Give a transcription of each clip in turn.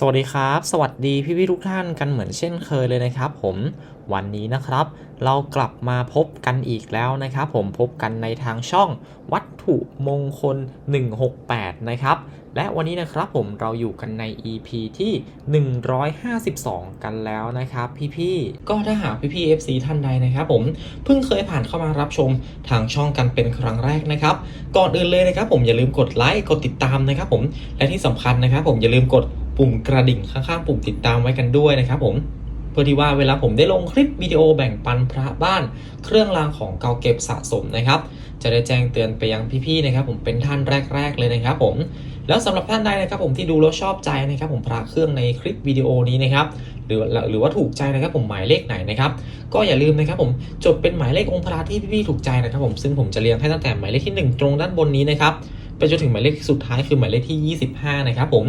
สวัสดีครับ สวัสดีพี่พี่ทุกท่านกันเหมือนเช่นเคยเลยนะครับ ผมวันนี้นะครับ เรากลับมาพบกันอีกแล้วนะครับ ผมพบกันในทางช่องวัตถุมงคล 168 นะครับ และวันนี้นะครับผมเราอยู่กันใน EP ที่ 152 กันแล้วนะครับพี่ๆก็ถ้าหากพี่ๆ FC ท่านใดนะครับผมเพิ่งเคยผ่านเข้ามารับชมทางช่องกันเป็นครั้งแรกนะครับก่อนอื่นเลยนะครับ ผมอย่าลืมกดไลค์กดติดตามนะครับ ผมและที่สำคัญนะครับ ผมอย่าลืมกด ปุ่มกระดิ่งข้างๆ ปุ่มติดตามไว้กันด้วยนะครับผมเพื่อที่ว่าเวลาผมได้ลงคลิปวิดีโอแบ่งปันพระบ้าน เครื่องรางของเก่าเก็บสะสมนะครับ จะได้แจ้งเตือนไปยังพี่ๆนะครับ ผมเป็นท่านแรก ๆ เลยนะครับ ผมแล้วสำหรับท่านใดนะครับผมที่ดูแล้วชอบใจนะครับ ผมพระเครื่องในคลิปวิดีโอนี้นะครับหรือหรือว่าถูกใจนะครับผมหมายเลขไหนนะครับ ก็อย่าลืมนะครับผมจดเป็นหมายเลของค์พระที่พี่ๆถูกใจนะครับ ผมซึ่งผมจะเรียงให้ตั้งแต่หมายเลขที่หนึ่งตรงด้านบนนี้นะครับ ไปจนถึงหมายเลขสุดท้ายคือหมายเลขที่ 25 นะครับผม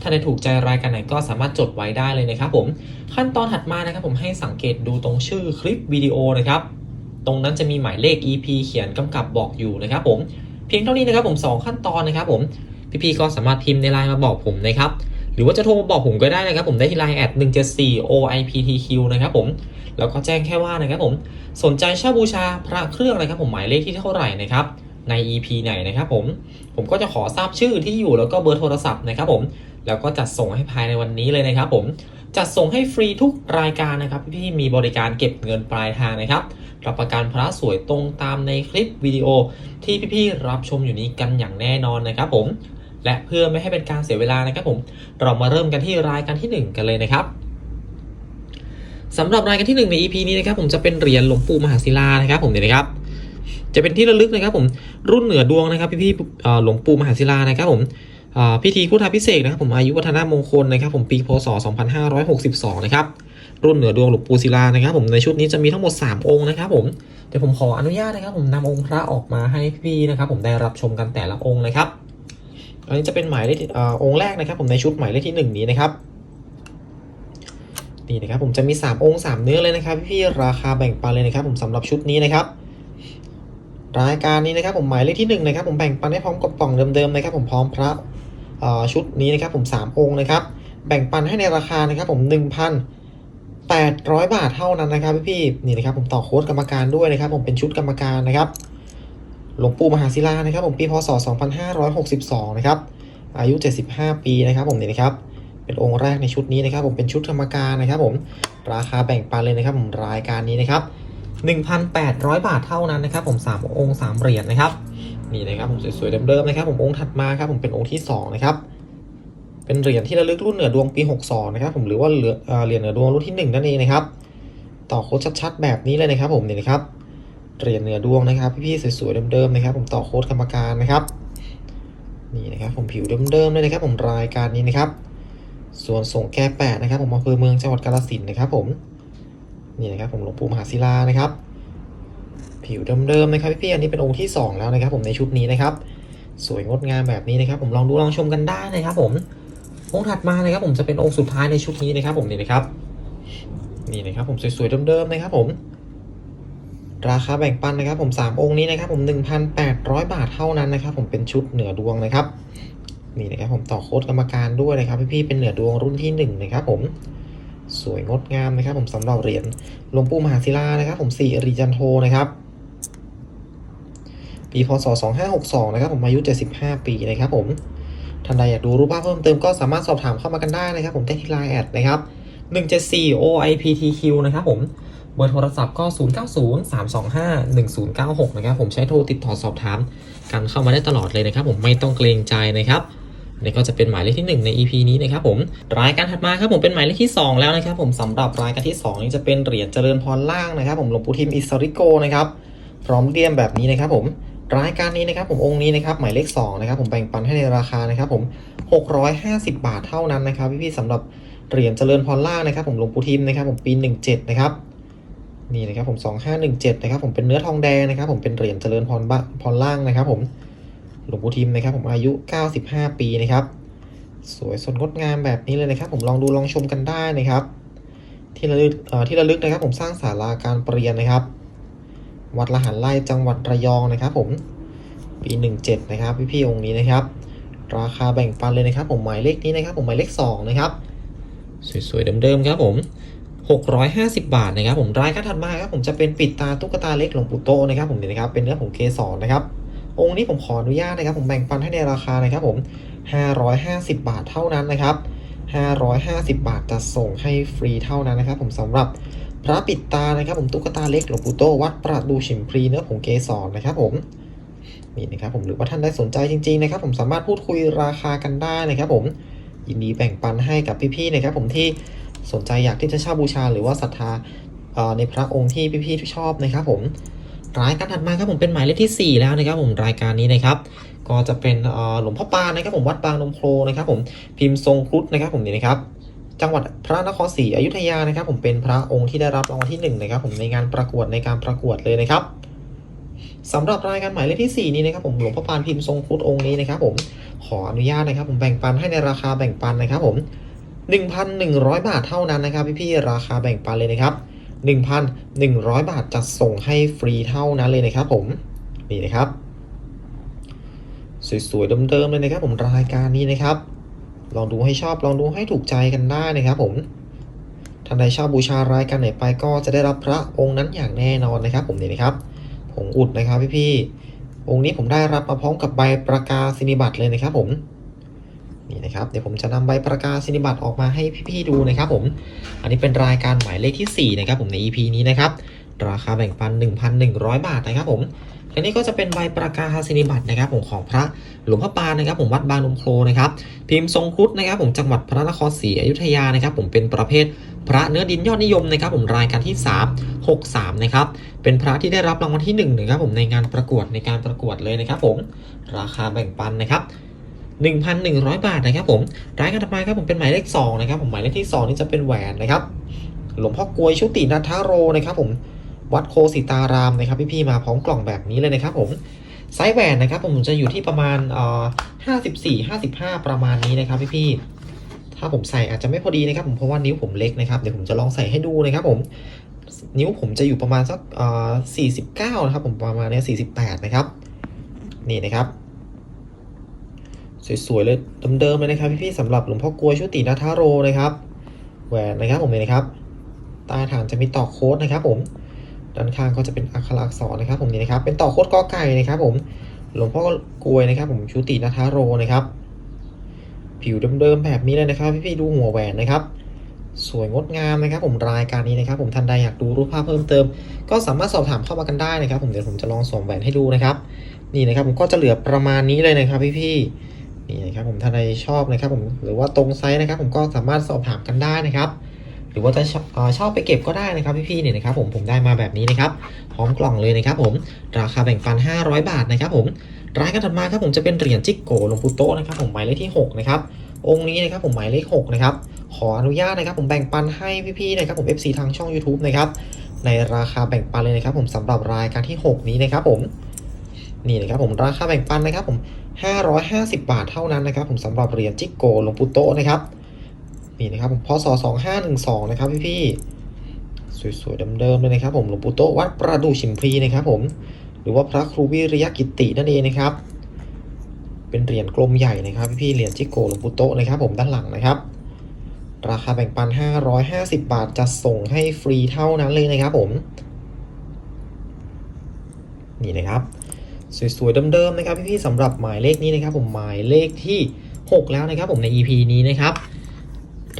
ถ้าในถูกใจรายการไหนก็สามารถจดไว้ได้เลยนะครับผม ขั้นตอนถัดมานะครับผมให้สังเกตดูตรงชื่อคลิปวิดีโอนะครับ ตรงนั้นจะมีหมายเลข EP เขียนกำกับบอกอยู่นะครับผม เพียงเท่านี้นะครับผม 2 ขั้นตอนนะครับผม พี่ๆก็สามารถพิมพ์ในไลน์มาบอกผมนะครับหรือว่าจะโทรมาบอกผมก็ได้นะครับผมได้ที่ไลน์แอด174 OIPTQ นะครับผมแล้วก็แจ้งแค่ว่านะครับผมสนใจเช่าบูชาพระเครื่องนะครับผมหมายเลขที่เท่าไหร่นะครับ ใน EP ไหนนะครับผม ผมก็จะขอทราบชื่อที่อยู่แล้วก็เบอร์โทรศัพท์นะครับผม แล้วก็จัดส่งให้ภายในวันนี้เลยนะครับผมจัดส่งให้ฟรีทุกรายการนะครับพี่ๆมีบริการเก็บเงินปลายทางนะครับรับประกันพระสวยตรงตามในคลิปวิดีโอที่พี่ๆรับชมอยู่นี้กันอย่างแน่นอนนะครับผมและเพื่อไม่ให้เป็นการเสียเวลานะครับผม เรามาเริ่มกันที่รายการที่ 1 กันเลยนะครับสำหรับรายการที่ 1 ใน EP นี้นะครับผมจะเป็นเหรียญหลวงปู่มหาศิลานะครับผมเนี่ยนะครับ จะเป็นที่ระลึกนะครับผมรุ่นเหนือดวงนะครับพี่ๆหลวงปู่มหาศิลานะครับผมพิธีพุทธาพิเศษนะครับผมอายุวัฒนมงคลนะครับผมปีพศ 2562 นะครับรุ่นเหนือดวงหลวงปู่ศิลานะครับผมในชุดนี้จะมีทั้งหมด 3 องค์นะครับผมเดี๋ยวผมขออนุญาตนะครับ ผมนำองค์พระออกมาให้พี่นะครับ ผมได้รับชมกันแต่ละองค์นะครับ อันนี้จะเป็นหมายเลของค์แรกนะครับ ผมในชุดหมายเลขที่ 1 นี้นะครับนี่นะครับผมจะมี 3 องค์ 3 เนื้อเลยนะครับ พี่ๆราคาแบ่งปันเลยนะครับ ผมสำหรับชุดนี้นะครับ รายการนี้นะครับผมหมายเลขที่1นะครับผมแบ่งปันให้พร้อมกับกล่องเดิมๆนะครับผมพร้อมพระชุดนี้นะครับผม3องค์นะครับแบ่งปันให้ในราคานะครับผม 1,800 บาทเท่านั้นนะครับพี่ๆนี่นะครับผมต่อโค้ดกรรมการด้วยนะครับผมเป็นชุดกรรมการนะครับหลวงปู่มหาศิลานะครับผมปีพศ 2562 นะครับอายุ 75 ปีนะครับผมนี่นะครับเป็นองค์แรกในชุดนี้นะครับผมเป็นชุดกรรมการนะครับผมราคาแบ่งปันเลยนะครับผมรายการนี้นะครับ 1,800 บาทเท่านั้นนะครับผม3องค์3เหรียญนะครับนี่นะครับผมสวยๆเดิมๆนะครับผมองค์ถัดมาครับผมเป็นองค์ที่2นะครับเป็นเหรียญที่ระลึกรุ่นเหนือดวงปี62นะครับผมหรือว่าเหรียญเหรียญเหนือดวงรุ่นที่1นั่นเองนะครับต่อโค้ดชัดๆแบบนี้เลยนะครับ ผมนี่นะครับเหรียญเหนือดวงนะครับพี่ๆสวยๆเดิมๆนะครับ ผมต่อโค้ดกรรมการนะครับนี่นะครับผมผิวเดิมๆเลยนะครับ ผมรายการนี้นะครับ ส่วนส่งแก้แปดนะครับ ผมอำเภอเมืองจังหวัดกาฬสินธุ์นะครับ ผม นี่นะครับผมหลวงปู่มหาศิลานะครับ ผิวเดิมๆนะครับพี่ๆอันนี้เป็นองค์ที่สองแล้วนะครับ ผมในชุดนี้นะครับ สวยงดงามแบบนี้นะครับ ผมลองดูลองชมกันได้นะครับ ผมองค์ถัดมานะครับ ผมจะเป็นองค์สุดท้ายในชุดนี้นะครับ ผมนี่นะครับนี่นะครับ ผมสวยๆเดิมๆนะครับผมราคาแบ่งปันนะครับ ผม 3 องค์นี้นะครับ ผม 1,800 บาทเท่านั้นนะครับ ผมเป็นชุดเหนือดวงนะครับนี่นะครับผมต่อโค้ดกรรมการด้วยนะครับ พี่ๆเป็นเหนือดวงรุ่นที่1นะครับผม สวยงดงามนะครับ ผมสำหรับเหรียญหลวงปู่มหาศิลานะครับ ผมสี่ริจันโทนะครับ ปีพศ 2562 นะครับ ผมอายุ 75 ปีนะครับผมท่านใดอยากดูรูปภาพเพิ่มเติมก็สามารถสอบถามเข้ามากันได้นะครับ ผมได้ที่ไลน์แอดนะครับ 174 OIPTQ นะครับผมเบอร์โทรศัพท์ก็ 0903251096 นะครับ ผมใช้โทรติดต่อสอบถามกันเข้ามาได้ตลอดเลยนะครับ ผมไม่ต้องเกรงใจนะครับ นี่ก็จะเป็นหมายเลขที่ 1 ใน EP นี้นะครับผมรายการถัดมาครับผมเป็นหมายเลขที่ 2 แล้วนะครับผมสำหรับรายการที่ 2 นี้จะเป็นเหรียญเจริญพรล่างนะครับผมหลวงปู่ทิมอิสริโกนะครับพร้อมเรียมแบบนี้นะครับผมรายการนี้นะครับผมองค์นี้นะครับหมายเลข2นะครับผมแบ่งปันให้ในราคานะครับผม 650 บาทเท่านั้นนะครับพี่ๆสำหรับเหรียญเจริญพรล่างนะครับผมหลวงปู่ทิมนะครับผมปี 17 นะครับนี่นะครับผม 2517 นะครับผมเป็นเนื้อทองแดงนะครับผมเป็นเหรียญเจริญพรพรล่างนะครับผม หลวงปู่ทิมนะครับ ผมอายุ 95 ปีนะครับ สวยสดงดงามแบบนี้เลยนะครับ ผมลองดูลองชมกันได้นะครับ ที่ระลึกที่ระลึกนะครับ ผมสร้างศาลาการปรเรียนนะครับ วัดละหันไล่จังหวัดระยองนะครับ ผมปี 17 นะครับ พี่ๆองค์นี้นะครับ ราคาแบ่งปันเลยนะครับ ผมหมายเลขนี้นะครับ ผมหมายเลข 2 นะครับสวยๆเดิมๆครับผม 650 บาทนะครับ ผมรายการถัดมาครับผมจะเป็นปิดตาตุ๊กตาเล็กหลวงปู่โตนะครับ ผมนี่นะครับเป็นเนื้อผงเกสรนะครับ องค์นี้ผมขออนุญาตนะครับ ผมแบ่งปันให้ในราคานะครับผม 550 บาทเท่านั้นนะครับ 550 บาทจะส่งให้ฟรีเท่านั้นนะครับ ผมสำหรับพระปิดตานะครับ ผมตุ๊กตาเล็กหลวงปู่โตวัดประดูฉิมพรีเนื้อผงเกสรนะครับ ผมนี่นะครับผมหรือว่าท่านได้สนใจจริงๆนะครับ ผมสามารถพูดคุยราคากันได้นะครับ ผมยินดีแบ่งปันให้กับพี่ๆนะครับ ผมที่สนใจอยากที่จะเช่าบูชา หรือว่าศรัทธาในพระองค์ที่พี่ๆที่ชอบนะครับ ผม รายการถัดมาครับผมเป็นหมายเลขที่ 4 แล้วนะครับผมรายการนี้นะครับก็จะเป็นหลวงพ่อปานนะครับผมวัดบางนมโครนะครับผมพิมพ์ทรงครุฑนะครับผมนี่นะครับจังหวัดพระนครศรีอยุธยานะครับ ผมเป็นพระองค์ที่ได้รับรางวัลที่หนึ่งนะครับผมในงานประกวดในการประกวดเลยนะครับสำหรับรายการหมายเลขที่ 4 นี้นะครับผมหลวงพ่อปานพิมพ์ทรงครุฑองค์นี้นะครับผมขออนุญาตนะครับ ผมแบ่งปันให้ในราคาแบ่งปันนะครับผม 1,100 บาทเท่านั้นนะครับ พี่ๆราคาแบ่งปันเลยนะครับ 1,100 บาทจะส่งให้ฟรีเท่านั้นเลยนะครับผมนี่นะครับ สวยๆเดิมๆเลยนะครับผมรายการนี้นะครับ ลองดูให้ชอบลองดูให้ถูกใจกันได้นะครับผมท่านใดชอบบูชารายการไหนไปก็จะได้รับพระองค์นั้นอย่างแน่นอนนะครับ ผมนี่นะครับผงอุดนะครับพี่ๆองค์นี้ผมได้รับมาพร้อมกับใบประกาศนียบัตรเลยนะครับผม นี่นะครับเดี๋ยวผมจะนำใบประกาศนียบัตรออกมาให้พี่ๆดูนะครับผม อันนี้เป็นรายการหมายเลขที่ 4 นะครับผมใน EP นี้นะครับราคาแบ่งปัน 1,100 บาทนะครับผมอันนี้ก็จะเป็นใบประกาศนียบัตรนะครับผมของพระหลวงพ่อปานนะครับ ผมวัดบางนมโครนะครับพิมพ์ทรงครุฑนะครับ ผมจังหวัดพระนครศรีอยุธยานะครับ ผมเป็นประเภทพระเนื้อดินยอดนิยมนะครับ ผมรายการที่ 3 63 นะครับ เป็นพระที่ได้รับรางวัลที่1นะครับผมในงานประกวดในการประกวดเลยนะครับ ผมราคาแบ่งปันนะครับ 1,100 บาทนะครับผมรายการถัดมาครับผมเป็นหมายเลข2นะครับผมหมายเลขที่ 2 นี่จะเป็นแหวนนะครับหลวงพ่อกลวยชุตินัทโรนะครับผมวัดโคสิตารามนะครับพี่ๆมาพร้อมกล่องแบบนี้เลยนะครับผมไซส์แหวนนะครับผมจะอยู่ที่ประมาณเอ่อ54 55ประมาณนี้นะครับพี่ๆถ้าผมใส่อาจจะไม่พอดีนะครับผมเพราะว่านิ้วผมเล็กนะครับเดี๋ยวผมจะลองใส่ให้ดูนะครับผมนิ้วผมจะอยู่ประมาณสักเอ่อ49นะครับผมประมาณเนี้ย48นะครับนี่นะครับ สวยๆเลยเดิมๆเลยนะครับพี่ๆสำหรับหลวงพ่อกลวยชุตินัทาโรนะครับแหวนนะครับผมเลยนะครับใต้ฐานจะมีต่อโค้ดนะครับผมด้านข้างก็จะเป็นอักขระอักษรนะครับ ผมนี่นะครับ เป็นต่อโค้ดกอไก่นะครับ ผมหลวงพ่อกลวยนะครับ ผมชุตินาทาโรนะครับ ผิวเดิมๆแบบนี้เลยนะครับ พี่ๆดูหัวแหวนนะครับ สวยงดงามนะครับ ผมรายการนี้นะครับ ผมท่านใดอยากดูรูปภาพเพิ่มเติม ก็สามารถสอบถามเข้ามากันได้นะครับ ผมเดี๋ยวผมจะลองสวมแหวนให้ดูนะครับ นี่นะครับ ผมก็จะเหลือประมาณนี้เลยนะครับ พี่ๆ นี่นะครับผมท่านใดชอบนะครับผมหรือว่าตรงไซส์นะครับ ผมก็สามารถสอบถามกันได้นะครับ หรือว่าจะเช่าเอ่อเช่าไปเก็บก็ได้นะครับพี่ๆเนี่ยนะครับผมผมได้มาแบบนี้นะครับพร้อมกล่องเลยนะครับ ผมราคาแบ่งปัน 500 บาทนะครับ ผมรายการถัดมาครับผมจะเป็นเหรียญจิกโกลงปูโตนะครับ ผมหมายเลขที่6นะครับองค์นี้นะครับผมหมายเลข6นะครับขออนุญาตนะครับ ผมแบ่งปันให้พี่ๆนะครับผม FC ทางช่อง YouTube นะครับในราคาแบ่งปันเลยนะครับ ผมสำหรับรายการที่ 6 นี้นะครับ ผมนี่นะครับผมราคาแบ่งปันนะครับ ผม 550 บาทเท่านั้นนะครับ ผมสำหรับเหรียญจิกโกหลวงปู่โตนะครับนี่นะครับผมพศ2512 นะครับพี่พี่ๆสวยๆเดิมๆเลยนะครับผมหลวงปู่โตวัดประดู่ฉิมพีนะครับผมหรือว่าพระครูวิริยกิตินั่นเองนะครับ เป็นเหรียญกลมใหญ่นะครับพี่ๆเหรียญจิโกหลวงปู่โตนะครับผมด้านหลังนะครับ ราคาแบ่งปัน 550 บาทจะส่งให้ฟรีเท่านั้นเลยนะครับผม นี่นะครับ สวยๆเดิมๆนะครับพี่ๆสำหรับหมายเลขนี้นะครับผมหมายเลขที่ 6 แล้วนะครับผมใน EP นี้นะครับ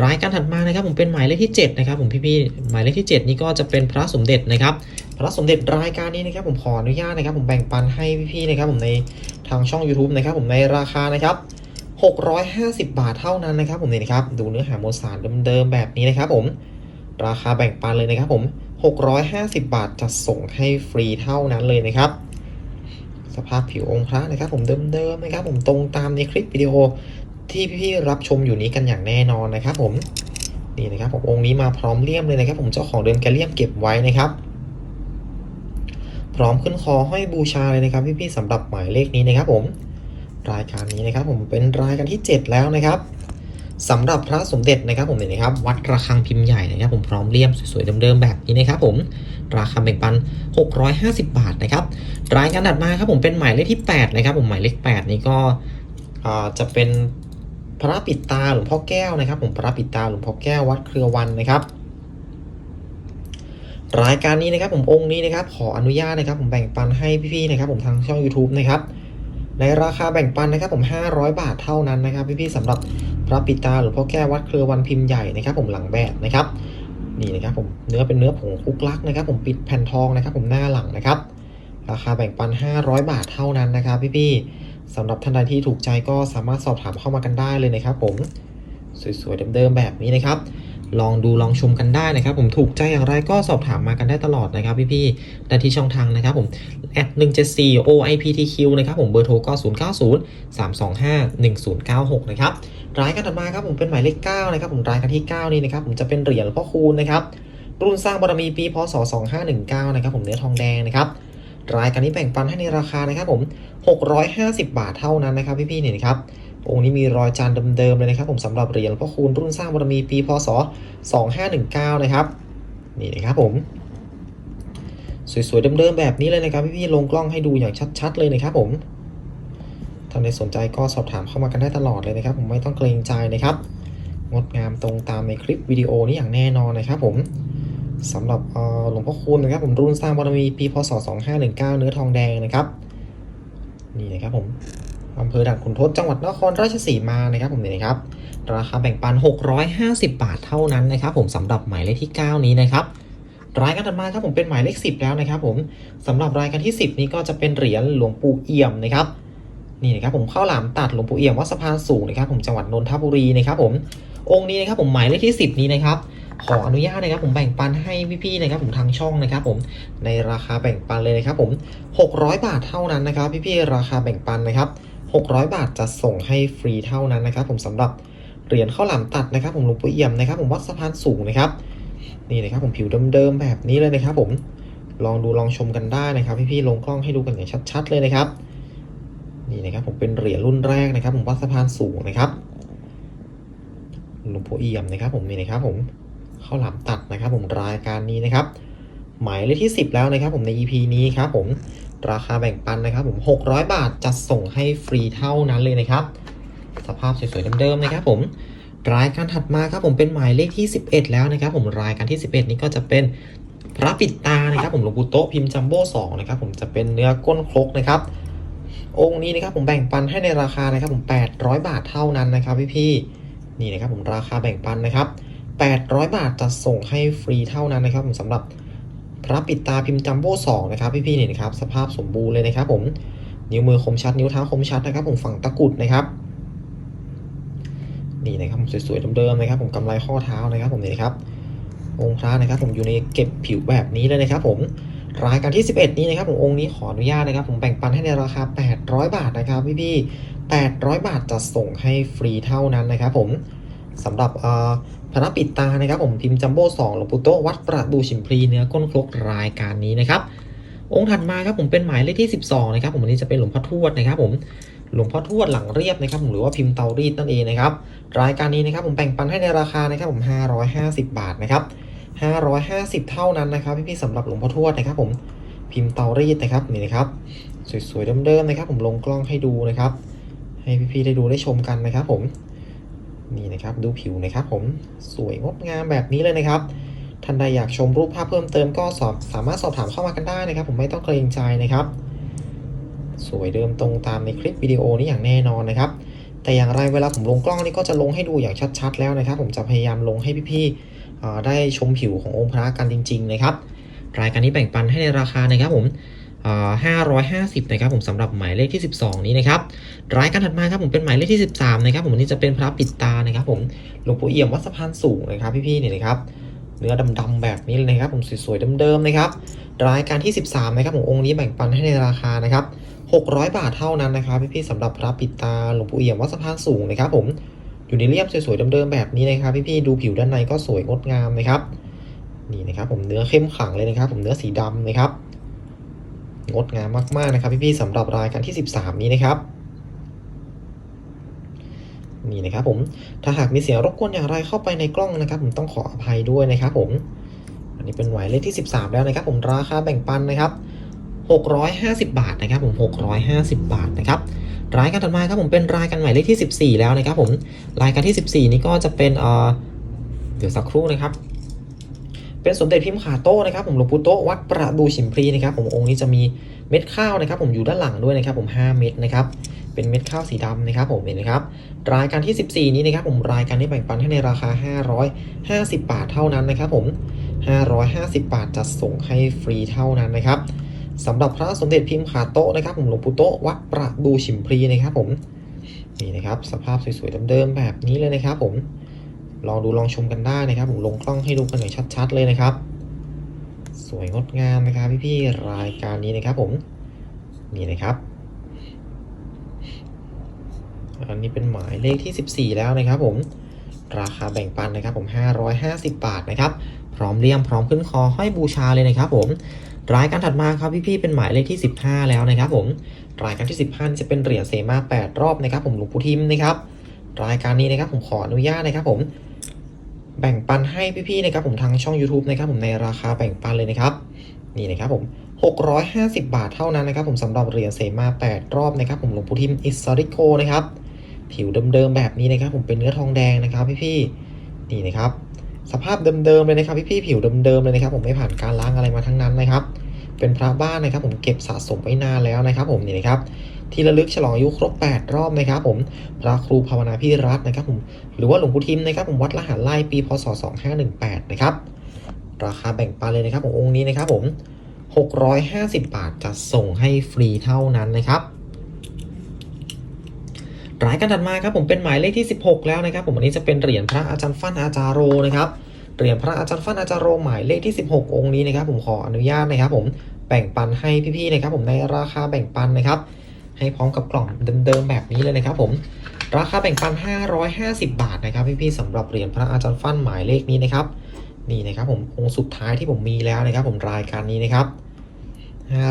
รายการถัดมานะครับผมเป็นหมายเลขที่7นะครับผมพี่ๆหมายเลขที่ 7 นี้ก็จะเป็นพระสมเด็จนะครับ พระสมเด็จรายการนี้นะครับผมขออนุญาตนะครับ ผมแบ่งปันให้พี่ๆนะครับผมในทางช่อง YouTube นะครับผมในราคานะครับ650 บาทเท่านั้นนะครับผมนี่นะครับดูเนื้อหามวลสารเดิมๆแบบนี้นะครับผมราคาแบ่งปันเลยนะครับผม650 บาทจะส่งให้ฟรีเท่านั้นเลยนะครับ สภาพผิวองค์พระนะครับ ผมเดิมๆนะครับ ผมตรงตามในคลิปวิดีโอที่พี่ๆรับชมอยู่นี้กันอย่างแน่นอนนะครับ ผมนี่นะครับผมองค์นี้มาพร้อมเลี่ยมเลยนะครับ ผมเจ้าของเดิมแกเลี่ยมเก็บไว้นะครับ พร้อมขึ้นคอห้อยบูชาเลยนะครับ พี่ๆสำหรับหมายเลขนี้นะครับ ผมรายการนี้นะครับ ผมเป็นรายการที่ 7 แล้วนะครับสำหรับพระสมเด็จนะครับผมเนี่ยนะครับ วัดระฆังพิมพ์ใหญ่นะครับ ผมพร้อมเลี่ยมสวยๆเดิมๆแบบนี้นะครับ ผม ราคาแบ่งปัน 650 บาทนะครับรายการถัดมาครับผมเป็นหมายเลขที่ 8 นะครับ ผมหมายเลข 8 นี้ก็จะเป็นพระปิดตาหลวงพ่อแก้วนะครับ ผมพระปิดตาหลวงพ่อแก้ววัดเครือวันนะครับรายการนี้นะครับผมองค์นี้นะครับ ขออนุญาตนะครับ ผมแบ่งปันให้พี่ๆนะครับ ผมทางช่อง YouTube นะครับในราคาแบ่งปันนะครับผม 500 บาทเท่านั้นนะครับ พี่ๆสำหรับพระปิดตาหลวงพ่อแก้ววัดเครือวันพิมพ์ใหญ่นะครับ ผมหลังแบบนะครับ นี่นะครับผมเนื้อเป็นเนื้อผงคุกลักนะครับ ผมปิดแผ่นทองนะครับ ผมหน้าหลังนะครับ ราคาแบ่งปัน 500 บาทเท่านั้นนะครับ พี่ๆสำหรับท่านใดที่ถูกใจก็สามารถสอบถามเข้ามากันได้เลยนะครับ ผมสวยๆเดิมๆแบบนี้นะครับ ลองดูลองชมกันได้นะครับ ผมถูกใจอย่างไรก็สอบถามมากันได้ตลอดนะครับพี่ๆได้ที่ช่องทางนะครับผมแอด174 OIPTQ นะครับผมเบอร์โทรก็ 090 325 1096 นะครับรายการถัดมาครับผมเป็นหมายเลข9นะครับผมรายการที่ 9 นี่นะครับผมจะเป็นเหรียญหลวงพ่อคูณนะครับรุ่นสร้างบารมีปีพศ 2519 นะครับผมเนื้อทองแดงนะครับรายการนี้แบ่งปันให้ในราคานะครับผม 650 บาทเท่านั้นนะครับพี่ๆเนี่ยนะครับ องค์นี้มีรอยจานเดิมๆเลยนะครับ ผมสำหรับเหรียญหลวงพ่อคูณรุ่นสร้างบารมีปีพศ 2519 นะครับ นี่นะครับผม สวยๆเดิมๆแบบนี้เลยนะครับพี่ๆลงกล้องให้ดูอย่างชัด ๆ เลยนะครับผมท่านใดสนใจก็สอบถามเข้ามากันได้ตลอดเลยนะครับ ผมไม่ต้องเกรงใจนะครับ งดงามตรงตามในคลิปวิดีโอนี้อย่างแน่นอนนะครับ ผมสำหรับหลวงพ่อคูณนะครับผมรุ่นสร้างบารมีปีพศ 2519 เนื้อทองแดงนะครับ นี่นะครับผม อำเภอด่านขุนทดจังหวัดนครราชสีมานะครับผมนี่นะครับราคาแบ่งปัน 650 บาทเท่านั้นนะครับผมสำหรับหมายเลขที่ 9 นี้นะครับรายการถัดมาครับผมเป็นหมายเลข 10 แล้วนะครับผมสำหรับรายการที่ 10 นี้ก็จะเป็นเหรียญหลวงปู่เอี่ยมนะครับนี่นะครับผมข้าวหลามตัดหลวงปู่เอี่ยมวัดสะพานสูงนะครับผมจังหวัดนนทบุรีนะครับผมองค์นี้นะครับผมหมายเลขที่ 10 นี้นะครับขออนุญาตนะครับผมแบ่งปันให้พี่ๆนะครับผมทางช่องนะครับผมในราคาแบ่งปันเลยนะครับผม 600 บาทเท่านั้นนะครับ พี่ๆราคาแบ่งปันนะครับ 600 บาทจะส่งให้ฟรีเท่านั้นนะครับ ผมสำหรับเหรียญข้าวหลามตัดนะครับ ผมหลวงปู่เอี่ยมนะครับ ผมวัดสะพานสูงนะครับนี่นะครับผมผิวเดิมๆแบบนี้เลยนะครับ ผมลองดูลองชมกันได้นะครับ พี่ๆลงกล้องให้ดูกันอย่างชัด ๆ เลยนะครับนี่นะครับผมเป็นเหรียญรุ่นแรกนะครับ ผมวัดสะพานสูงนะครับหลวงพ่เอี่ยมนะครับ ผมนี่นะครับผมข้าวหลามตัดนะครับ ผมรายการนี้นะครับ หมายเลขที่ 10 แล้วนะครับ ผมใน EP นี้ครับผม ราคาแบ่งปันนะครับผม 600 บาทจะส่งให้ฟรีเท่านั้นเลยนะครับ สภาพสวยๆเดิมๆนะครับผม รายการถัดมาครับผมเป็นหมายเลขที่ 11 แล้วนะครับ ผมรายการที่ 11 นี้ก็จะเป็นพระปิดตานะครับผมหลวงปู่โตพิมพ์จัมโบ้สองนะครับผมจะเป็นเนื้อก้นครกนะครับ องค์นี้นะครับผมแบ่งปันให้ในราคานะครับผม 800 บาทเท่านั้นนะครับพี่ๆนี่นะครับผมราคาแบ่งปันนะครับ800 บาทจะส่งให้ฟรีเท่านั้นนะครับผมสำหรับ พระปิดตาพิมพ์จัมโบ้สองนะครับพี่ๆเนี่นะครับสภาพสมบูรณ์เลยนะครับ ผมนิ้วมือคมชัด นิ้วเท้าคมชัดนะครับ ผมฝั่งตะกุดนะครับนี่นะครับผมสวยๆเดิมๆนะครับ ผมกำไรข้อเท้านะครับ ผมนี่ครับองค์พระนะครับ ผมอยู่ในเก็บผิวแบบนี้เลยนะครับ ผมรายการที่ 11 นี้นะครับผมองค์นี้ขออนุญาตนะครับ ผมแบ่งปันให้ในราคา 800 บาทนะครับพี่ๆ800 บาทจะส่งให้ฟรีเท่านั้นนะครับ ผมสำหรับเอ่อ พระปิดตานะครับผมพิมพ์จัมโบ้2หลวงปู่โตวัดประดูชิมพลีเนื้อก้นครกรายการนี้นะครับองค์ถัดมาครับผมเป็นหมายเลขที่ 12นะครับผมอันนี้จะเป็นหลวงพ่อทวดนะครับผมหลวงพ่อทวดหลังเรียบนะครับผมหรือว่าพิมพ์เตารีดนั่นเองนะครับรายการนี้นะครับผมแบ่งปันให้ในราคานะครับผม 550 บาทนะครับ550 เท่านั้นนะครับพี่ๆสำหรับหลวงพ่อทวดนะครับผมพิมพ์เตารีดนะครับนี่นะครับสวยๆเดิมๆนะครับผมลงกล้องให้ดูนะครับให้พี่ๆได้ดูได้ชมกันนะครับผม นี่นะครับดูผิวนะครับผมสวยงดงามแบบนี้เลยนะครับท่านใดอยากชมรูปภาพเพิ่มเติมก็สอบสามารถสอบถามเข้ามากันได้นะครับ ผมไม่ต้องเกรงใจนะครับ สวยเดิมตรงตามในคลิปวิดีโอนี้อย่างแน่นอนนะครับ แต่อย่างไรเวลาผมลงกล้องนี่ก็จะลงให้ดูอย่างชัด ๆ แล้วนะครับ ผมจะพยายามลงให้พี่ๆได้ชมผิวขององค์พระกันจริง ๆ นะครับ รายการนี้แบ่งปันให้ในราคานะครับผม 550 นะครับผมสำหรับหมายเลขที่ 12 นี้นะครับรายการถัดมาครับผมเป็นหมายเลขที่ 13 นะครับผมอันนี้จะเป็นพระปิดตานะครับผมหลวงปู่เอี่ยมวัดสะพานสูงนะครับพี่ๆเนี่ยนะครับเนื้อดำๆแบบนี้เลยนะครับผมสวยๆเดิมๆนะครับรายการที่ 13 นะครับผมองค์นี้แบ่งปันให้ในราคานะครับ600 บาทเท่านั้นนะครับพี่ๆสำหรับพระปิดตาหลวงปู่เอี่ยมวัดสะพานสูงนะครับผมอยู่ในเรียบสวยๆเดิมๆแบบนี้นะครับพี่ๆดูผิวด้านในก็สวยงดงามนะครับนี่นะครับผมเนื้อเข้มขลังเลยนะครับผมเนื้อสีดำนะครับ งดงามมากๆนะครับพี่ๆสำหรับรายการที่ 13 นี้นะครับนี่นะครับผมถ้าหากมีเสียงรบกวนอย่างไรเข้าไปในกล้องนะครับ ผมต้องขออภัยด้วยนะครับผมอันนี้เป็นหมายเลขที่ 13 แล้วนะครับ ผมราคาแบ่งปันนะครับ650 บาทนะครับ ผม650 บาทนะครับรายการถัดมาครับผมเป็นรายการหมายเลขที่ 14 แล้วนะครับ ผมรายการที่ 14 นี้ก็จะเป็นเอ่อเดี๋ยวสักครู่นะครับ เป็นสมเด็จพิมพ์ขาโต้นะครับผมหลวงปู่โตวัดประดูฉิมพลีนะครับผมองค์นี้จะมีเม็ดข้าวนะครับ ผมอยู่ด้านหลังด้วยนะครับ ผม 5 เม็ดนะครับเป็นเม็ดข้าวสีดำนะครับผมเห็นนะครับรายการที่ 14 นี้นะครับผมรายการนี้แบ่งปันให้ในราคา 550 บาทเท่านั้นนะครับ ผม 550 บาทจัดส่งให้ฟรีเท่านั้นนะครับสำหรับพระสมเด็จพิมพ์ขาโต๊ะนะครับ ผมหลวงปู่โตวัดประดูฉิมพลีนะครับ ผมนี่นะครับสภาพสวยๆเดิมๆแบบนี้เลยนะครับ ผม ลองดูลองชมกันได้นะครับ ผมลงกล้องให้ดูกันหน่อยชัด ๆ เลยนะครับ สวยงดงามนะครับพี่ๆรายการนี้นะครับผมนี่นะครับ อันนี้เป็นหมายเลขที่ 14 แล้วนะครับ ผมราคาแบ่งปันนะครับ ผม 550 บาทนะครับ พร้อมเลี่ยมพร้อมขึ้นคอห้อยบูชาเลยนะครับ ผมรายการถัดมาครับพี่ๆเป็นหมายเลขที่ 15 แล้วนะครับ ผมรายการที่ 15จะเป็นเหรียญเซมา8รอบนะครับ ผมหลวงปู่ทิมนะครับรายการนี้นะครับผมขออนุญาตนะครับ ผม แบ่งปันให้พี่ๆนะครับผมทางช่อง YouTube นะครับผมในราคาแบ่งปันเลยนะครับนี่นะครับผม650 บาทเท่านั้นนะครับผมสำหรับเหรียญเซมา 8 รอบนะครับผมหลวงปู่ทิมอิสริโกนะครับผิวเดิมๆแบบนี้นะครับผมเป็นเนื้อทองแดงนะครับพี่ๆนี่นะครับสภาพเดิมๆเลยนะครับพี่ๆผิวเดิมๆเลยนะครับผมไม่ผ่านการล้างอะไรมาทั้งนั้นนะครับ เป็นพระบ้านนะครับผมเก็บสะสมไว้นานแล้วนะครับผมนี่นะครับ ที่ระลึกฉลองอายุครบ 8 รอบนะครับผมพระครูภาวนาพี่รัตน์นะครับผมหรือว่าหลวงปู่ทิมนะครับผมวัดละหันไล่ปีพศ 2518 นะครับราคาแบ่งปันเลยนะครับผมองค์นี้นะครับผม 650 บาทจะส่งให้ฟรีเท่านั้นนะครับรายการถัดมาครับผมเป็นหมายเลขที่ 16 แล้วนะครับ ผมอันนี้จะเป็นเหรียญพระอาจารย์ฟั่นอาจารย์โรนะครับเหรียญพระอาจารย์ฟั่นอาจารย์โรหมายเลขที่ 16 องค์นี้นะครับ ผมขออนุญาตนะครับ ผมแบ่งปันให้พี่ๆนะครับ ผมในราคาแบ่งปันนะครับ ให้พร้อมกับกล่องเดิมๆแบบนี้เลยนะครับผมราคาแบ่งปัน 550 บาทนะครับพี่ๆสำหรับเหรียญพระอาจารย์ฟั่นหมายเลขนี้นะครับนี่นะครับผมองค์สุดท้ายที่ผมมีแล้วนะครับ ผมรายการนี้นะครับ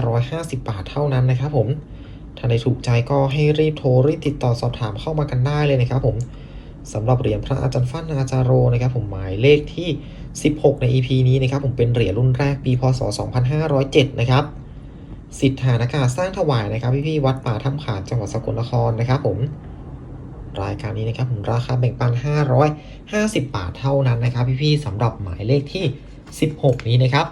550 บาทเท่านั้นนะครับ ผมถ้าใดถูกใจก็ให้รีบโทรรีบติดต่อสอบถามเข้ามากันได้เลยนะครับ ผมสำหรับเหรียญพระอาจารย์ฟั่นอาจารโรนะครับ ผมหมายเลขที่ 16 ใน EP นี้นะครับ ผมเป็นเหรียญรุ่นแรกปีพศ 2507 นะครับ สิทธานากาสร้างถวายนะครับพี่ๆวัดป่าถ้ำขาดจังหวัดสกลนครนะครับผมรายการนี้นะครับผมราคาแบ่งปัน 550 บาทเท่านั้นนะครับ พี่ๆสำหรับหมายเลขที่ 16 นี้นะครับ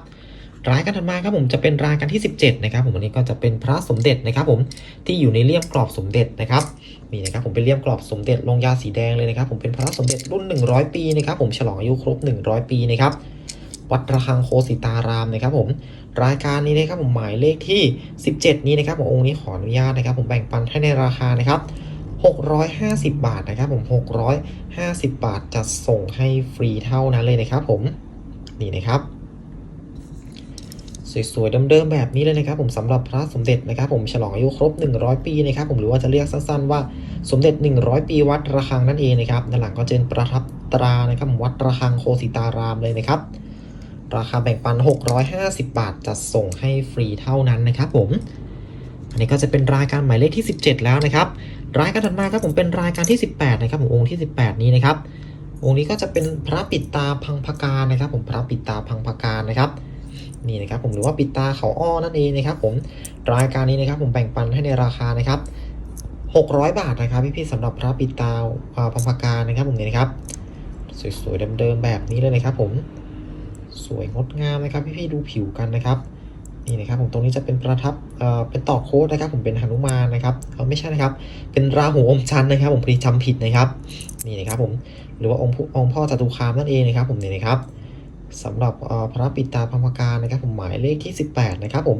รายการถัดมาครับผมจะเป็นรายการที่ 17 นะครับ ผมวันนี้ก็จะเป็นพระสมเด็จนะครับ ผมที่อยู่ในเลี่ยมกรอบสมเด็จนะครับนี่นะครับผมเป็นเลี่ยมกรอบสมเด็จลงยาสีแดงเลยนะครับ ผมเป็นพระสมเด็จรุ่น 100 ปีนะครับ ผมฉลองอายุครบ 100 ปีนะครับวัดระฆังโคสิตารามนะครับ ผมรายการนี้นะครับผมหมายเลขที่ 17 นี้นะครับผมองค์นี้ขออนุญาตนะครับ ผมแบ่งปันให้ในราคานะครับ650 บาทนะครับผม650 บาทจะส่งให้ฟรีเท่านั้นเลยนะครับผมนี่นะครับสวยๆเดิมๆแบบนี้เลยนะครับผมสำหรับพระสมเด็จนะครับผมฉลองอายุครบ 100 ปีนะครับผมหรือว่าจะเรียกสั้นๆว่าสมเด็จ 100 ปีวัดระฆังนั่นเองนะครับด้านหลังก็เป็นประทับตรานะครับวัดระฆังโคสิตารามเลยนะครับ ราคาแบ่งปัน 650 บาทจะส่งให้ฟรีเท่านั้นนะครับผม อันนี้ก็จะเป็นรายการหมายเลขที่ 17 แล้วนะครับ รายการถัดมาครับผมเป็นรายการที่ 18 นะครับผมองค์ที่ 18 นี้นะครับ องค์นี้ก็จะเป็นพระปิดตาพังพการนะครับ ผมพระปิดตาพังพการนะครับนี่นะครับผมหรือว่าปิดตาเขาอ้อนั่นเองนะครับผมรายการนี้นะครับผมแบ่งปันให้ในราคานะครับ 600 บาทนะครับพี่ๆสำหรับพระปิดตาพังพการนะครับผมนี่นะครับสวยๆเดิมๆแบบนี้เลยนะครับผม สวยงดงามนะครับพี่ๆดูผิวกันนะครับนี่นะครับผมตรงนี้จะเป็นประทับเอ่อเป็นต่อโค้ดนะครับ ผมเป็นหนุมานนะครับเออไม่ใช่นะครับ เป็นราหูอมจันทร์นะครับ ผมพอดีจำผิดนะครับนี่นะครับผมหรือว่าองค์องค์พ่อจตุคามนั่นเองนะครับ ผมนี่นะครับสำหรับเอ่อพระปิตาพัมการนะครับ ผมหมายเลขที่ 18 นะครับ ผม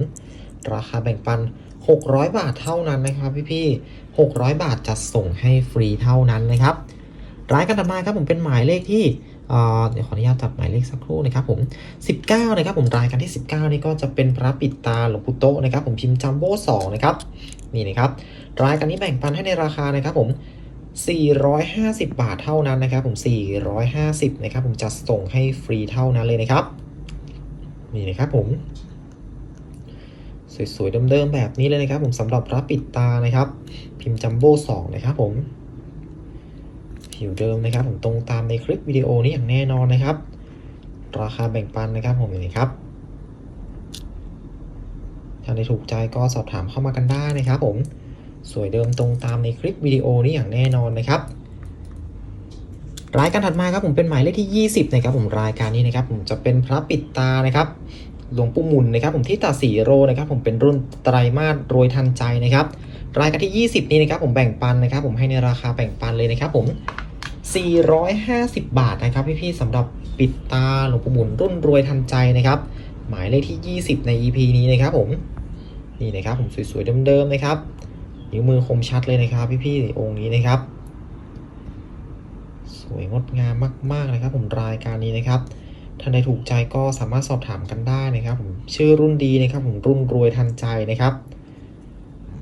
ราคาแบ่งปัน 600 บาทเท่านั้นนะครับ พี่ๆ600 บาทจะส่งให้ฟรีเท่านั้นนะครับรายการถัดมาครับผมเป็นหมายเลขที่ เดี๋ยวขออนุญาตจับหมายเลขสักครู่นะครับผม19นะครับผมรายการที่ 19 นี่ก็จะเป็นพระปิดตาหลวงปู่โตนะครับผมพิมพ์จัมโบ้2นะครับนี่นะครับรายการนี้แบ่งปันให้ในราคานะครับผม450 บาทเท่านั้นนะครับผม 450 นะครับผมจะส่งให้ฟรีเท่านั้นเลยนะครับ นี่นะครับผม สวยๆเดิมๆแบบนี้เลยนะครับผมสำหรับพระปิดตานะครับ พิมพ์จัมโบ้2นะครับผม ผิวเดิมนะครับ ผมตรงตามในคลิปวิดีโอนี้อย่างแน่นอนนะครับ ราคาแบ่งปันนะครับผมนี้ครับถ้าได้ถูกใจก็สอบถามเข้ามากันได้นะครับผมสวยเดิมตรงตามในคลิปวิดีโอนี้อย่างแน่นอนนะครับรายการถัดมาครับผมเป็นหมายเลขที่ 20นะครับผมรายการนี้นะครับผมจะเป็นพระปิดตานะครับหลวงปู่มุนนะครับผมที่ตาสีโรนะครับผมเป็นรุ่นไตรมาสโรยทันใจนะครับรายการที่ 20 นี้นะครับผมแบ่งปันนะครับผมให้ในราคาแบ่งปันเลยนะครับผม 450 บาทนะครับพี่ๆสำหรับปิดตาหลวงปู่หมุนรุ่นรวยทันใจนะครับ หมายเลขที่ 20 ใน EP นี้นะครับผมนี่นะครับผมสวยๆเดิมๆนะครับนิ้วมือคมชัดเลยนะครับ พี่ๆองค์นี้นะครับ สวยงดงามมากๆนะครับ ผมรายการนี้นะครับท่านใดถูกใจก็สามารถสอบถามกันได้นะครับ ผมชื่อรุ่นดีนะครับ ผมรุ่นรวยทันใจนะครับ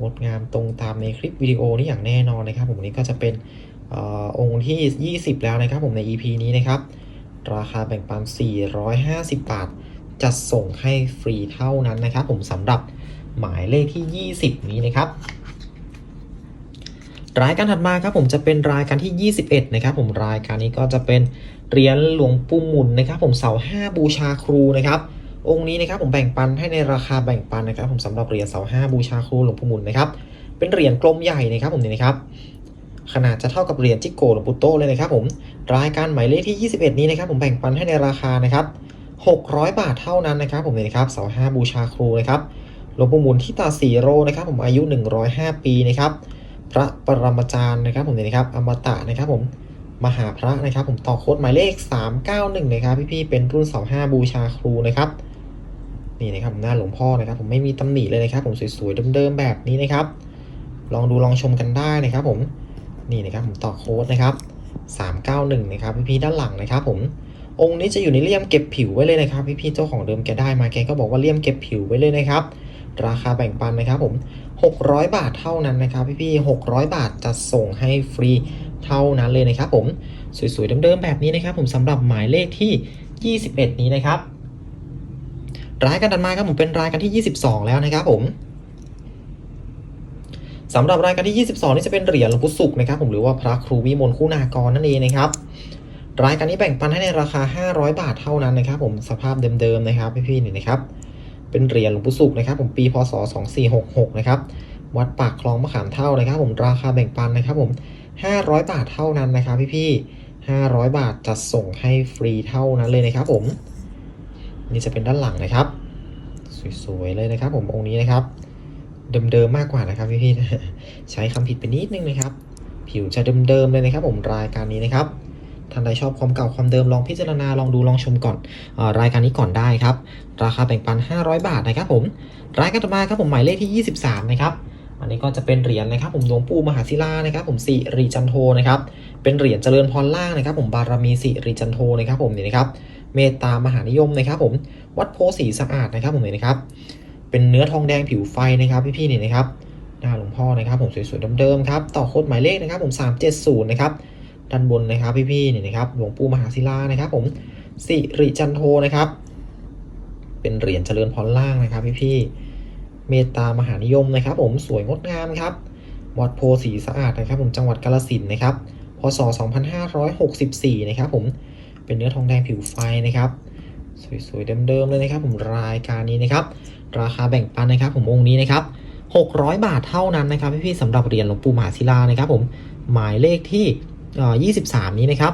งดงามตรงตามในคลิปวิดีโอนี้อย่างแน่นอนนะครับ ผมนี้ก็จะเป็น องค์ที่ 20 แล้วนะครับผมใน EP นี้นะครับ ราคาแบ่งปัน 450 บาท จัดส่งให้ฟรีเท่านั้นนะครับ ผมสำหรับหมายเลขที่ 20 นี้นะครับ รายการถัดมาครับผมจะเป็นรายการที่ 21 นะครับ ผมรายการนี้ก็จะเป็นเหรียญหลวงปู่หมุนนะครับ ผมเสาห้าบูชาครูนะครับ องค์นี้นะครับผมแบ่งปันให้ในราคาแบ่งปันนะครับ ผมสำหรับเหรียญเสาห้าบูชาครูหลวงปู่หมุนนะครับ เป็นเหรียญกลมใหญ่นะครับผมนี่นะครับ ขนาดจะเท่ากับเหรียญจิโกหลวงปู่โตเลยนะครับผมรายการหมายเลขที่ 21 นี้นะครับผมแบ่งปันให้ในราคานะครับ600 บาทเท่านั้นนะครับผมนี่นะครับเสาห้าบูชาครูนะครับหลวงปู่หมุนที่ตาสีโรนะครับผมอายุ 105 ปีนะครับพระปรมาจารย์นะครับผมนี่นะครับอมตะนะครับผมมหาพระนะครับผมต่อโค้ดหมายเลข 391นะครับพี่ๆเป็นรุ่นเสาห้าบูชาครูนะครับนี่นะครับผมหน้าหลวงพ่อนะครับผมไม่มีตำหนิเลยนะครับผมสวยๆเดิมๆแบบนี้นะครับ ลองดูลองชมกันได้นะครับผม นี่นะครับผมต่อโค้ดนะครับ 391 นะครับพี่ๆด้านหลังนะครับผมองค์นี้จะอยู่ในเลี่ยมเก็บผิวไว้เลยนะครับพี่ๆเจ้าของเดิมแกได้มาแกก็บอกว่าเลี่ยมเก็บผิวไว้เลยนะครับ ราคาแบ่งปันนะครับผม 600 บาทเท่านั้นนะครับ พี่ๆ600 บาทจะส่งให้ฟรีเท่านั้นเลยนะครับผมสวยๆเดิมๆแบบนี้นะครับ ผมสำหรับหมายเลขที่ 21 นี้นะครับรายการถัดมาครับผมเป็นรายการที่ 22 แล้วนะครับผม สำหรับรายการที่ 22 นี่จะเป็นเหรียญหลวงปู่ศุกร์นะครับผมหรือว่าพระครูวิมลคู่นากรนั่นเองนะครับรายการนี้แบ่งปันให้ในราคา 500 บาทเท่านั้นนะครับ ผมสภาพเดิมๆนะครับพี่ๆนี่นะครับ เป็นเหรียญหลวงปู่ศุกร์นะครับ ผมปีพศ 2466 นะครับวัดปากคลองมะขามเท่านะครับ ผมราคาแบ่งปันนะครับ ผม 500 บาทเท่านั้นนะครับพี่ๆ500 บาทจะส่งให้ฟรีเท่านั้นเลยนะครับผมนี่จะเป็นด้านหลังนะครับ สวยๆเลยนะครับ ผมองค์นี้นะครับ เดิมๆมากกว่านะครับพี่ๆใช้คำผิดไปนิดนึงนะครับ ผิวจะเดิมๆเลยนะครับ ผมรายการนี้นะครับท่านใดชอบความเก่าความเดิมลองพิจารณาลองดูลองชมก่อนออรายการนี้ก่อนได้ครับ ราคาแบ่งปัน 500 บาทนะครับผมรายการต่อมาครับผมหมายเลขที่ 23 นะครับอันนี้ก็จะเป็นเหรียญนะครับ ผมหลวงปู่มหาศิลานะครับ ผมสิริจันโทนะครับเป็นเหรียญเจริญพรล่างนะครับ ผมบารมีสิริจันโทนะครับ ผมนี่นะครับเมตตามหานิยมนะครับ ผมวัดโพสีสะอาดนะครับ ผมนี่นะครับ เป็นเนื้อทองแดงผิวไฟนะครับพี่ๆนี่นะครับหน้าหลวงพ่อนะครับผมสวยๆเดิมๆครับต่อโค้ดหมายเลขนะครับผม 370 นะครับด้านบนนะครับพี่ๆนี่นะครับหลวงปู่มหาศิลานะครับผมสิริจันโทนะครับ เป็นเหรียญเจริญพรล่างนะครับพี่ๆเมตตามหานิยมนะครับ ผมสวยงดงามครับวัดโพสีสะอาดนะครับ ผมจังหวัดกาฬสินนะครับพศ 2564 นะครับผมเป็นเนื้อทองแดงผิวไฟนะครับ สวยๆเดิมๆเลยนะครับ ผมรายการนี้นะครับ ราคาแบ่งปันนะครับ ผมองค์นี้นะครับ600 บาทเท่านั้นนะครับพี่ๆสำหรับเหรียญหลวงปู่มหาศิลานะครับผมหมายเลขที่เอ่อ23 นี้นะครับ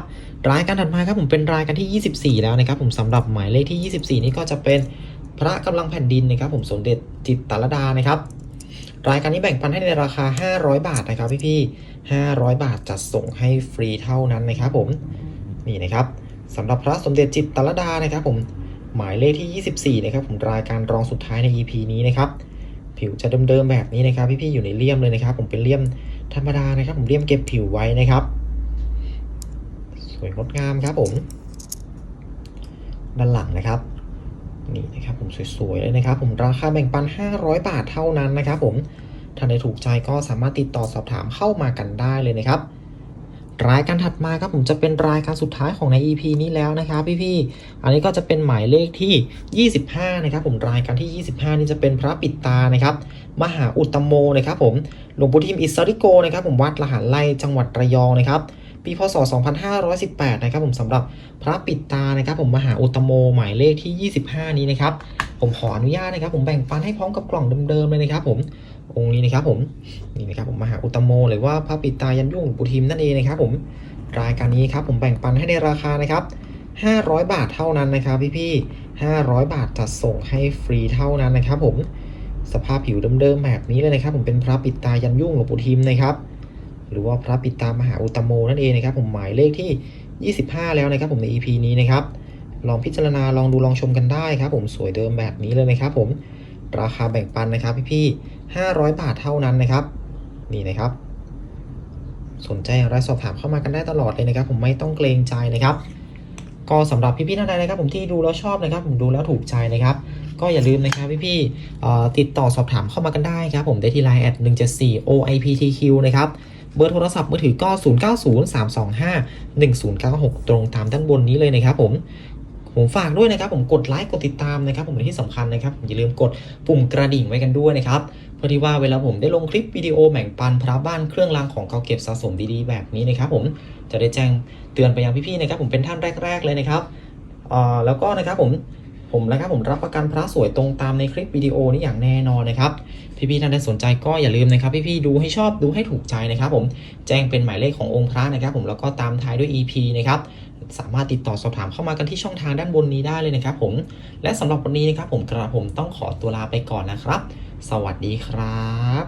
รายการถัดมาครับผมเป็นรายการที่ 24 แล้วนะครับ ผมสำหรับหมายเลขที่ 24 นี้ก็จะเป็นพระกำลังแผ่นดินนะครับ ผมสมเด็จจิตตรลดานะครับ รายการนี้แบ่งปันให้ในราคา 500 บาทนะครับพี่ๆ500 บาทจัดส่งให้ฟรีเท่านั้นนะครับ ผมนี่นะครับสำหรับพระสมเด็จจิตตรลดานะครับ ผม หมายเลขที่ 24 นะครับผมรายการรองสุดท้ายใน EP นี้นะครับ ผิวจะเดิมๆแบบนี้นะครับ พี่ๆอยู่ในเลี่ยมเลยนะครับ ผมเป็นเลี่ยมธรรมดานะครับ ผมเลี่ยมเก็บผิวไว้นะครับ สวยงดงามครับผม ด้านหลังนะครับนี่นะครับผมสวยๆเลยนะครับ ผมราคาแบ่งปัน 500 บาทเท่านั้นนะครับ ผมท่าใดถูกใจก็สามารถติดต่อสอบถามเข้ามากันได้เลยนะครับ รายการถัดมาครับผมจะเป็นรายการสุดท้ายของใน EP นี้แล้วนะครับพี่ๆ อันนี้ก็จะเป็นหมายเลขที่ 25 นะครับผมรายการที่ 25 นี่จะเป็นพระปิดตานะครับมหาอุตโมนะครับผมหลวงปู่ทิมอิสริโกนะครับผมวัดละหารไล่จังหวัดระยองนะครับปีพศ 2518 นะครับผมสำหรับพระปิดตานะครับผมมหาอุตตโมหมายเลขที่ 25 นี้นะครับผมขออนุญาตนะครับผมแบ่งปันให้พร้อมกับกล่องเดิมๆเลยนะครับผม องค์นี้นะครับผมนี่นะครับผมมหาอุตโม หรือว่าพระปิตายันยุ่งหลวงปู่ทิมนั่นเองนะครับผมรายการนี้ครับผมแบ่งปันให้ในราคานะครับ500 บาทเท่านั้นนะครับพี่ๆ500 บาทจัดส่งให้ฟรีเท่านั้นนะครับ ผมสภาพผิวเดิมๆแบบนี้เลยนะครับ ผมเป็นพระปิตายันยุ่งหลวงปู่ทิมนะครับ หรือว่าพระปิตามหาอุตตโมนั่นเองนะครับ ผมหมายเลขที่ 25 แล้วนะครับ ผมใน EP นี้นะครับลองพิจารณาลองดูลองชมกันได้ครับ ผมสวยเดิมแบบนี้เลยนะครับ ผมราคาแบ่งปันนะครับ พี่ๆ 500 บาทเท่านั้นนะครับ นี่นะครับ สนใจอะไรสอบถามเข้ามากันได้ตลอดเลยนะครับ ผมไม่ต้องเกรงใจนะครับ ก็สำหรับพี่ๆท่านใดนะครับ ผมที่ดูแล้วชอบนะครับ ผมดูแล้วถูกใจนะครับ ก็อย่าลืมนะครับพี่ๆติดต่อสอบถามเข้ามากันได้ครับ ผมได้ที่ Line แอด174 OIPTQ นะครับเบอร์โทรศัพท์มือถือก็ 0903251096 ตรงตามด้านบนนี้เลยนะครับ ผม ผมฝากด้วยนะครับ ผมกดไลค์กดติดตามนะครับ ผมและที่สำคัญนะครับอย่าลืมกดปุ่มกระดิ่งไว้กันด้วยนะครับ พื่อที่ว่าเวลาผมได้ลงคลิปวิดีโอแบ่งปันพระบ้านเครื่องรางของเก่าเก็บสะสมดีๆแบบนี้นะครับผมจะได้แจ้งเตือนไปยังพี่ๆนะครับผมเป็นท่านแรก ๆ เลยนะครับแล้วก็นะครับผมผมนะครับผมรับประกันพระสวยตรงตามในคลิปวิดีโอนี้อย่างแน่นอนนะครับพี่ๆท่านใดสนใจก็อย่าลืมนะครับ พี่ๆดูให้ชอบดูให้ถูกใจนะครับ ผมแจ้งเป็นหมายเลขขององค์พระนะครับ ผมแล้วก็ตามท้ายด้วย EP นะครับสามารถติดต่อสอบถามเข้ามากันที่ช่องทางด้านบนนี้ได้เลยนะครับ ผมและสำหรับวันนี้นะครับ ผมกระผมต้องขอตัวลาไปก่อนนะครับ สวัสดีครับ